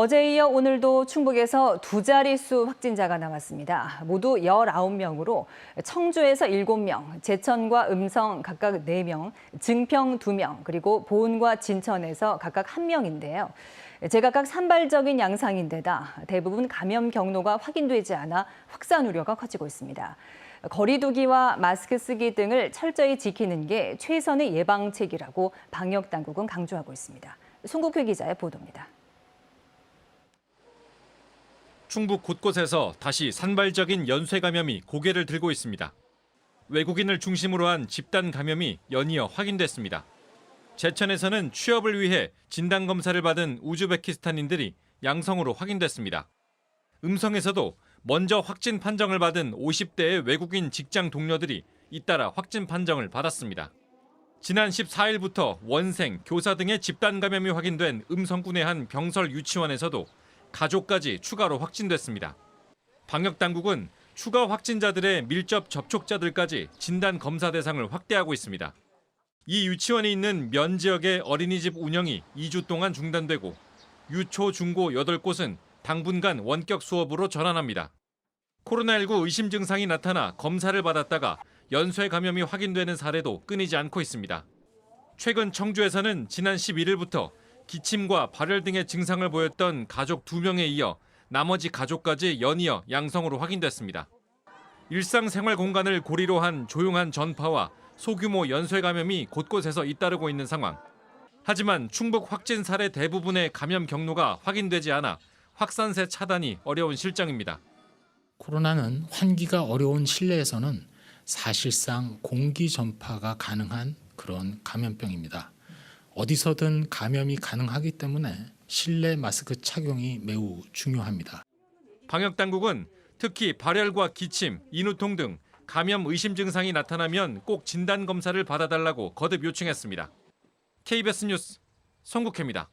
어제에 이어 오늘도 충북에서 두 자릿수 확진자가 나왔습니다. 모두 19명으로 청주에서 7명, 제천과 음성 각각 4명, 증평 2명, 그리고 보은과 진천에서 각각 1명인데요. 제각각 산발적인 양상인데다 대부분 감염 경로가 확인되지 않아 확산 우려가 커지고 있습니다. 거리두기와 마스크 쓰기 등을 철저히 지키는 게 최선의 예방책이라고 방역 당국은 강조하고 있습니다. 송국회 기자의 보도입니다. 충북 곳곳에서 다시 산발적인 연쇄 감염이 고개를 들고 있습니다. 외국인을 중심으로 한 집단 감염이 연이어 확인됐습니다. 제천에서는 취업을 위해 진단 검사를 받은 우즈베키스탄인들이 양성으로 확인됐습니다. 음성에서도 먼저 확진 판정을 받은 50대의 외국인 직장 동료들이 잇따라 확진 판정을 받았습니다. 지난 14일부터 원생, 교사 등의 집단 감염이 확인된 음성군의 한 병설 유치원에서도 가족까지 추가로 확진됐습니다. 방역 당국은 추가 확진자들의 밀접 접촉자들까지 진단 검사 대상을 확대하고 있습니다. 이 유치원이 있는 면 지역의 어린이집 운영이 2주 동안 중단되고 유초 중고 8곳은 당분간 원격 수업으로 전환합니다. 코로나19 의심 증상이 나타나 검사를 받았다가 연쇄 감염이 확인되는 사례도 끊이지 않고 있습니다. 최근 청주에서는 지난 11일부터 기침과 발열 등의 증상을 보였던 가족 2명에 이어 나머지 가족까지 연이어 양성으로 확인됐습니다. 일상생활 공간을 고리로 한 조용한 전파와 소규모 연쇄 감염이 곳곳에서 잇따르고 있는 상황. 하지만 충북 확진 사례 대부분의 감염 경로가 확인되지 않아 확산세 차단이 어려운 실정입니다. 코로나는 환기가 어려운 실내에서는 사실상 공기 전파가 가능한 그런 감염병입니다. 어디서든 감염이 가능하기 때문에 실내 마스크 착용이 매우 중요합니다. 방역 당국은 특히 발열과 기침, 인후통 등 감염 의심 증상이 나타나면 꼭 진단 검사를 받아달라고 거듭 요청했습니다. KBS 뉴스 송국혜입니다.